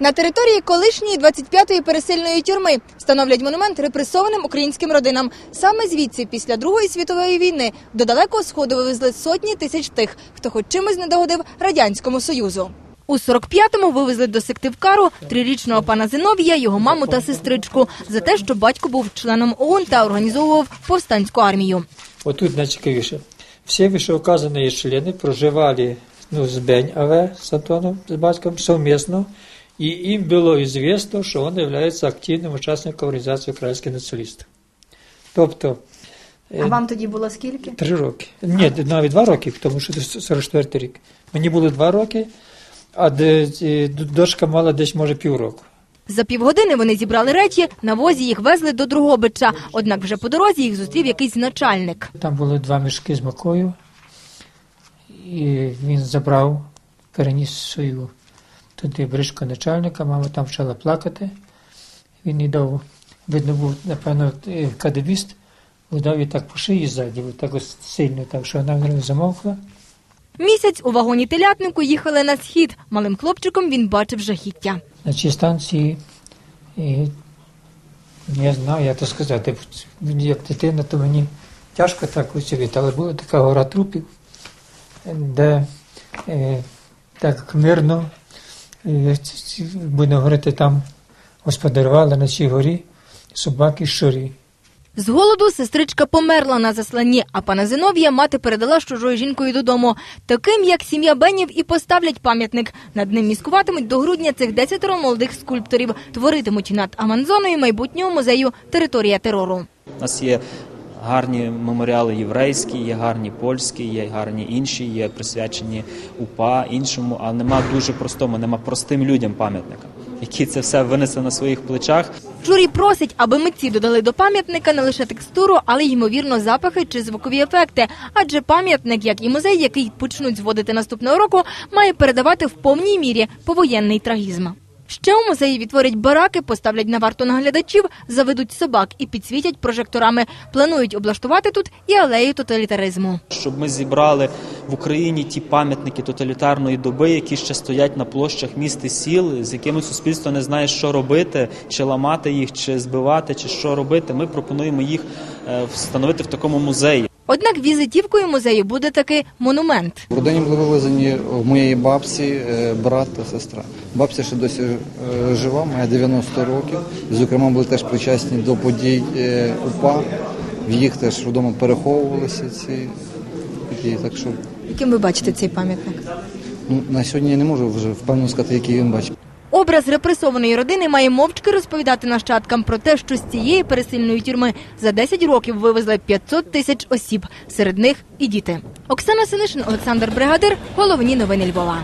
На території колишньої 25-ї пересильної тюрми встановлять монумент репресованим українським родинам. Саме звідси, після Другої світової війни, до далекого сходу вивезли сотні тисяч тих, хто хоч чимось не догодив радянському союзу. У 45-му вивезли до Сиктивкару трирічного пана Зиновія, його маму та сестричку за те, що батько був членом ОУН та організовував повстанську армію. Вот тут найцікавіше. Всі вищеуказані члени проживали ну, з Бень АВ з Антоном, з батьком совместно, і їм було известно, що він є активним учасником організації українських націоналістів. Тобто, е, вам тоді було скільки? три роки. Ні, навіть два роки, тому що це 44 рік. Мені було два роки, а е, дочка мала десь, може, півроку. За півгодини вони зібрали речі, на возі їх везли до Другобича. Однак вже по дорозі їх зустрів якийсь начальник. Там були два мішки з мукою, і він забрав, переніс свою туди бричку начальника, мама там почала плакати. Він їй дав, видно, був, напевно, е, кадебіст, дав їй так по шиї ззаді, так ось сильно, так що вона замовкла. Місяць у вагоні телятнику їхали на схід. Малим хлопчиком він бачив жахіття. На цій станції, і, я знаю, як то сказати, мені як дитина, то мені тяжко так уявити, але була така гора трупів, де е, так мирно, будемо говорити, там господарювали на цій горі собаки щурі. З голоду сестричка померла на засланні, а пана Зиновія мати передала з чужою жінкою додому. Таким, як сім'я Бенів, і поставлять пам'ятник. Над ним міскуватимуть до грудня цих десятеро молодих скульпторів. Творитимуть над Аманзоною майбутнього музею «Територія терору». У нас є гарні меморіали єврейські, є гарні польські, є гарні інші, є присвячені УПА, іншому, а нема дуже простому, нема простим людям пам'ятника, які це все винесли на своїх плечах. Журі просить, аби митці додали до пам'ятника не лише текстуру, але й ймовірно запахи чи звукові ефекти. Адже пам'ятник, як і музей, який почнуть зводити наступного року, має передавати в повній мірі повоєнний трагізм. Ще у музеї відтворять бараки, поставлять на варту наглядачів, заведуть собак і підсвітять прожекторами. Планують облаштувати тут і алею тоталітаризму. Щоб ми зібрали в Україні ті пам'ятники тоталітарної доби, які ще стоять на площах міст і сіл, з якими суспільство не знає, що робити, чи ламати їх, чи збивати, чи що робити. Ми пропонуємо їх е, встановити в такому музеї. Однак візитівкою музею буде таки монумент. В родині були вивезені в моєї бабці е, брат та сестра. Бабця ще досі е, жива, має 90 років. Зокрема, були теж причасні до подій е, УПА. В їх теж вдома переховувалися ці події. Так що Яким ви бачите цей пам'ятник? ну, на сьогодні я не можу вже впевнено сказати, який він бачив. Образ репресованої родини має мовчки розповідати нащадкам про те, що з цієї пересильної тюрми за 10 років вивезли 500 тисяч осіб, серед них і діти. Оксана Синишин, Олександр Бригадир. Головні новини Львова.